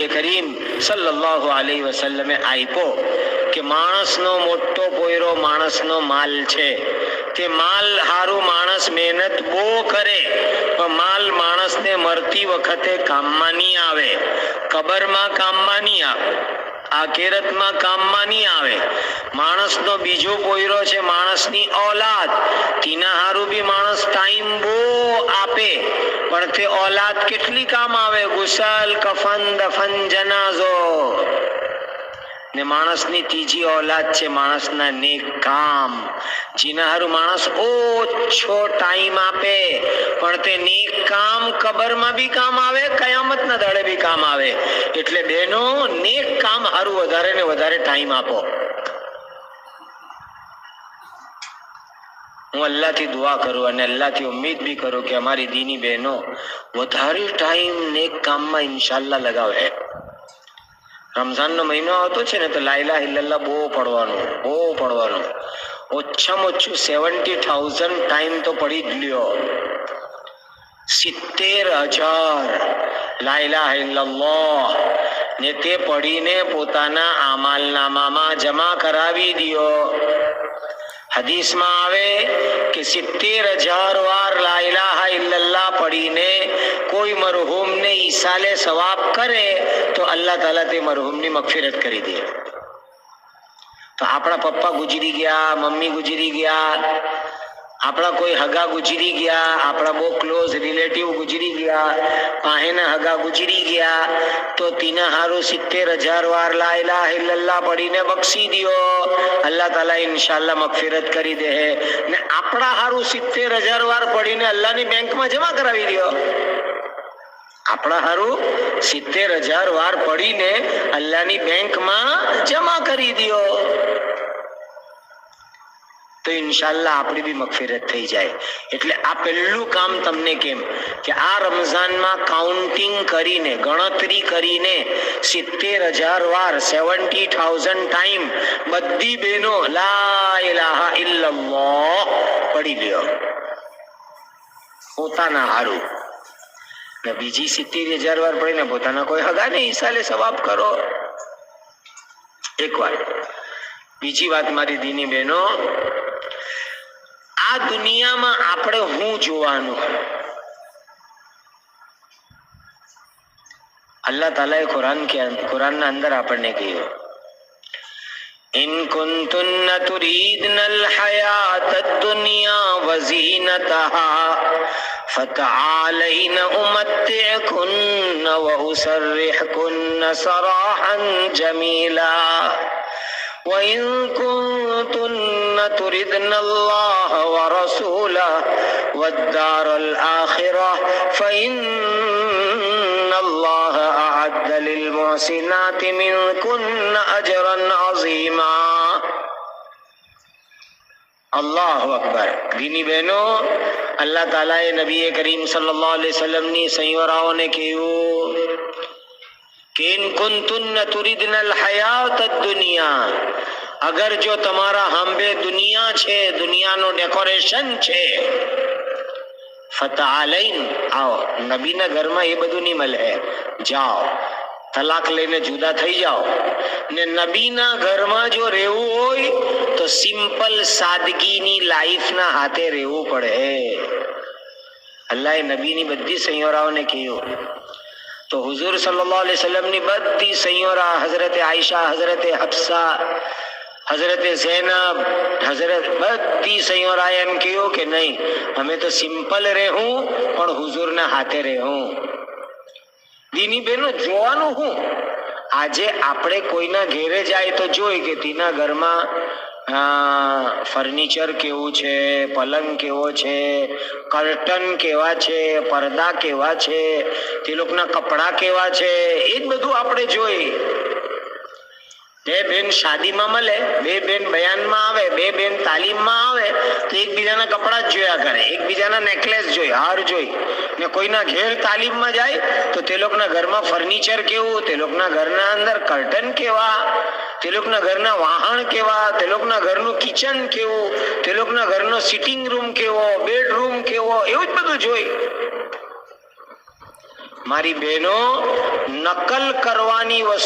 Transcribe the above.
કરીમ સલ્લલ્લાહુ આલી વસલ્લમે આપ્યો કે માણસનો મોટો પોયરો માણસનો માલ છે. તે માલ હારું માણસ મહેનત બહુ કરે, પણ માલ માણસને મરતી વખતે કામમાં નહીં આવે. કબરમાં કામમાં નહીં આવે. આખેરતમાં કામમાં નહીં આવે. માણસનો બીજો પોયરો છે માણસની ઓલાદ તીના હારું બી માણસ ટાઈમ બહુ આપે. પણ તે ઓલાદ કેટલી કામ આવે? ગુસલ, કફન, દફન, જનાઝો. ને માણસની ત્રીજી ઓલાદ છે માણસના નેક કામ. જેના હારું માણસ ઓછો ટાઈમ આપે, પણ તે નેક કામ કબરમાં બી કામ આવે, કયામતના દાડે બી કામ આવે. એટલે બેનો નેક કામ હારું વધારે ને વધારે ટાઈમ આપો. હું અલ્લાહથી દુઆ કરું અને અલ્લાહથી ઉમ્મીદ બી કરું કે અમારી દીની બહેનો વધારે ટાઈમ નેક કામમાં ઇન્શાલ્લાહ લગાવે. રમઝાનનો મહિનો આવતો છે ને તો લાઈલા હિલ્લલ્લાહ બહુ પડવાનું બહુ પડવાનું. ઓછામાં ઓછું સેવન્ટી થાઉઝન્ડ ટાઈમ તો પડી જ લ્યો સિત્તેર હજાર. લાઈલા હિલ્લલ્લાહ ને તે પડીને પોતાના આમાલનામામાં જમા કરાવી દ્યો. હદીસમાં આવે કે સિત્તેર હજાર વાર લા મરહૂમને ઈસાલે સવાબ કરે તો અલ્લાહ તાલા તે મરહૂમની મગફિરત કરી દે તો આપણા પપ્પા ગુજરી ગયા મમ્મી ગુજરી ગયા આપણા કોઈ હગા ગુજરી ગયા આપણા બહુ ક્લોઝ રિલેટિવ ગુજરી ગયા પાહેના હગા ગુજરી ગયા તો તીના હારું સિત્તેર હજાર વાર લા ઇલાહા ઇલ્લલ્લાહ પડીને બક્ષી દ્યો અલ્લાહ તાલા ઇન્શાલ્લાહ મગફિરત કરી દે ને આપણા હારું સિત્તેર હજાર વાર પડીને અલ્લાહની બેંકમાં જમા કરાવી દ્યો આપણા હારું સિત્તેર હજાર વાર પડીને અલ્લાહની બેંકમાં જમા કરી દો તો ઇન્શાલ્લાહ આપણી બી મગફિરત થઈ જાય. એટલે આ પહેલું કામ તમને કેમ? કે આ રમઝાનમાં કાઉન્ટિંગ કરીને, ગણતરી કરીને સિત્તેર હજાર વાર સેવન્ટી થાઉઝન્ડ ટાઈમ બધી બહેનો લા ઇલાહા ઇલ્લલ્લાહ પડી લ્યો પોતાના હારું. ને બીજી સિત્તેર હજાર વાર પડીને પોતાના કોઈ હગા ને હિસાલે સવાબ કરો. એક વાત બીજી વાત મારી દીની બહેનો, આ દુનિયામાં આપણે હું જોવાનું? અલ્લાહ તાલાએ કુરાન કે, કુરાનના અંદર આપણને કહ્યું, ઇન કુંતુન્ન તુરીદનલ હયાત દુનિયા વઝીનતહા فتعالين أمتعكن وأسرحكن سراحا جميلا. وإن كنتن تردن الله ورسوله والدار الآخرة فإن الله أعد للمحسنات منكن أجرا عظيما. الله أكبر. ديني بينو અલ્લાહ તાલાએ નબી કરીમ સલ્લલ્લાહુ અલૈહિ સૈવરાઓને કહ્યું કે ઇન કુંતુન તુરિદનલ હયાત દુનિયા અગર જો તમારા હાંભે દુનિયા છે, દુનિયાનું ડેકોરેશન છે ફતાલઈન આવો, નબીના ઘરમાં એ બધું નહીં મળે. જાઓ તલાક લઈને જુદા થઈ જાઓ. ને નબીના ઘરમાં જો રહેવું હોય, તો સિમ્પલ સાદગીની લાઈફના હાથે રહેવું પડે. અલ્લાહે નબીની બધી સંયોરાઓને કહ્યું. તો હુઝુર સલ્લલ્લાહુ અલૈહિ વસલ્લમની બધી સંયોરા, હઝરતે આયશા, હઝરતે હફસા, હઝરતે ઝૈનબ, હઝરત બધી સંયોરાએ એમ કહ્યું કે નહીં, અમે તો સિમ્પલ રહેવું, પણ હુઝુરના હાથે રહેવું. દીની બહેનો જોવાનું હું? આજે આપણે કોઈના ઘેરે જાય તો જોઈ કે તેના ઘરમાં ફર્નિચર કેવું છે, પલંગ કેવો છે, કર્ટન કેવા છે, પડદા કેવા છે, તે લોકોના કપડાં કેવા છે, એ જ બધું આપણે જોઈ. બે બેન શાદીમાં મળે, બે બેન બયાનમાં આવે, બે બેન તાલીમમાં આવે, તો એકબીજાના કપડા જ જોયા કરે, એકબીજાના નેકલેસ જોઈ, હાર જોઈ. ને કોઈના ઘેર તાલીમમાં જાય, તો તે લોકોના ઘરમાં ફર્નિચર કેવું, તે લોકોના ઘરના અંદર કર્ટન કેવા, તે લોકોના ઘરના વાહણ કેવા, તે લોકોના ઘરનું કિચન કેવું, તે લોકોના ઘરનો સિટિંગ રૂમ કેવો બેડરૂમ કેવો, એવું જ બધું જોઈ. મારી બહેનો, નકલ કરવાની વસ્તુ